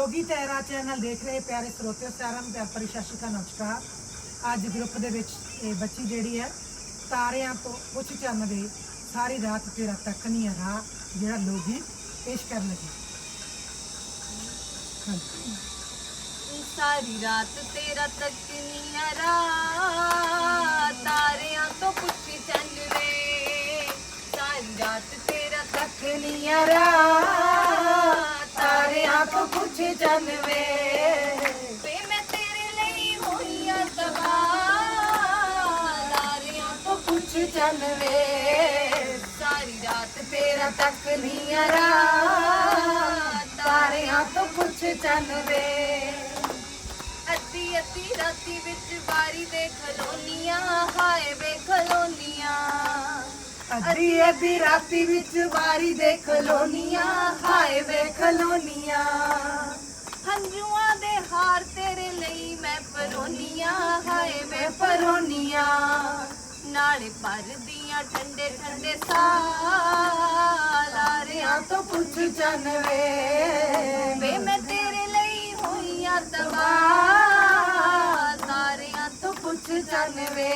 ਲੋਗੀ ਤੇਰਾ ਚੈਨਲ ਦੇਖ ਰਹੇ ਪਿਆਰੇ ਸਰੋਤਿਓ, ਸਾਰਿਆਂ ਨੂੰ ਪਿਆਰ ਭਰੀ ਸਤਿ ਸ਼੍ਰੀ ਅਕਾਲ, ਨਮਸਕਾਰ। ਅੱਜ ਗਰੁੱਪ ਦੇ ਵਿੱਚ ਇਹ ਬੱਚੀ ਜਿਹੜੀ ਹੈ, ਤਾਰਿਆਂ ਤੋਂ ਪੁੱਛ ਚੰਨ ਦੇ ਸਾਰੀ ਰਾਤ ਤੇਰਾ ਤੱਕ ਨਹੀਂ ਆ ਜਿਹੜਾ ਲੋਗੀ ਪੇਸ਼ ਕਰਨ ਲੱਗੀ। ਹਾਂਜੀ। ਸਾਰੀ ਰਾਤ ਤੇਰਾ ਤੱਕਨੀਆਂ ਤਾਰਿਆਂ ਤੋਂ ਪੁੱਛੀ ਚੰਨ ਵੇ ਸਾਰੀ ਰਾਤ ਤੇਰਾ ਤੱਕ ਨਹੀਂ ਆ ਪੁੱਛ ਚੰਨ ਵੇ ਵੇ ਮੈਂ ਤੇਰੇ ਲਈ ਹੋਈਆਂ ਤਬਾ ਤਾਰਿਆਂ ਤੋਂ ਪੁੱਛ ਚੰਨ ਵੇ ਸਾਰੀ ਰਾਤ ਤੇਰਾ ਤੱਕ ਨਹੀਂ ਆ ਤਾਰਿਆਂ ਤੋਂ ਪੁੱਛ ਚੰਨ ਵੇ ਅੱਧੀ ਅੱਧੀ ਰਾਤੀ ਵਿੱਚ ਵਾਰੀ ਦੇ ਖਲੋਨੀਆਂ ਅੱਧੀ ਅੱਧੀ ਰਾਤੀ ਵਿੱਚ ਵਾਰੀ ਦੇ ਖਲੋਨੀਆਂ ਹਾਏ ਵੇ ਖਲੋਨੀਆਂ ਹੰਝੂਆਂ ਦੇ ਹਾਰ ਤੇਰੇ ਲਈ ਮੈਂ ਪਰੋਨੀਆਂ, ਹਾਏ ਵੇ ਪਰੋਨੀਆਂ। ਨਾਲੇ ਭਰਦੀਆਂ ਠੰਡੇ ਠੰਡੇ ਸਾਹ ਲਾਰਿਆਂ ਤੋਂ ਪੁੱਛ ਚੰਨ ਵੇ। ਵੇ ਮੈਂ ਤੇਰੇ ਲਈ ਹੋਈਆਂ ਤਬਾਹ ਤਾਰਿਆਂ ਤੋਂ ਤੋਂ ਪੁੱਛ ਚੰਨ ਵੇ।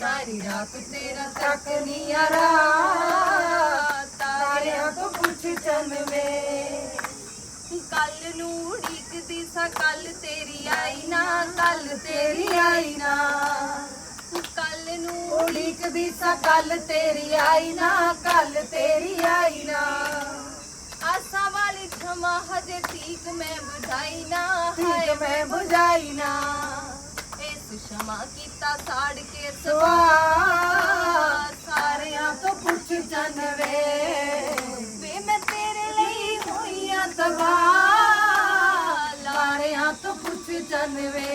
ਸਾਰੀ ਰਾਤ ਤੇਰਾ ਤੱਕ ਨਹੀਂ ਆ ਰਹਾ ਤਾਰਿਆਂ ਤੋਂ ਪੁੱਛ ਚੰਨ ਵੇ। ਕੱਲ ਨੂੰ ਉਡੀਕਦੀ ਸਾਂ ਕੱਲ ਤੇਰੀ ਆਈ ਨਾ ਕੱਲ ਤੇਰੀ ਆਈ ਨਾ। ਕੱਲ ਨੂੰ ਉਡੀਕਦੀ ਸਾ ਕੱਲ ਤੇਰੀ ਆਈ ਨਾ ਕੱਲ ਤੇਰੀ ਆਈ ਨਾ। ਆਸਾਂ ਵਾਲੀ ਛਮਾ ਹਜੇ ਠੀਕ ਮੈਂ ਬੁਝਾਈ ਨਾ ਹਾਏ ਮੈਂ ਬੁਝਾਈ ਨਾ। ਸ਼ਮਾ ਕੀਤਾ ਸਾੜ ਕੇ ਸਵਾ ਸਾਰਿਆਂ ਤੋਂ ਪੁੱਛ ਚੰਨ ਵੇ। ਵੇ ਮੈਂ ਤੇਰੇ ਲਈ ਹੋਈਆਂ ਤਵਾ ਲਾਰਿਆਂ ਤੋਂ ਪੁੱਛ ਚੰਨ ਵੇ।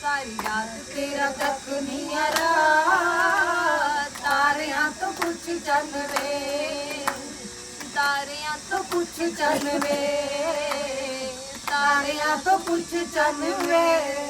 ਸਾਰੀ ਰਾਤ ਤੇਰਾ ਤੱਕ ਨਹੀਂ ਆ ਰਹਾ। ਤਾਰਿਆਂ ਤੋਂ ਪੁੱਛ ਚੰਨ ਵੇ। ਤਾਰਿਆਂ ਤੋਂ ਪੁੱਛ ਚੰਨ ਵੇ। ਤਾਰਿਆਂ ਤੋਂ ਪੁੱਛ ਚੰਨ ਵੇ।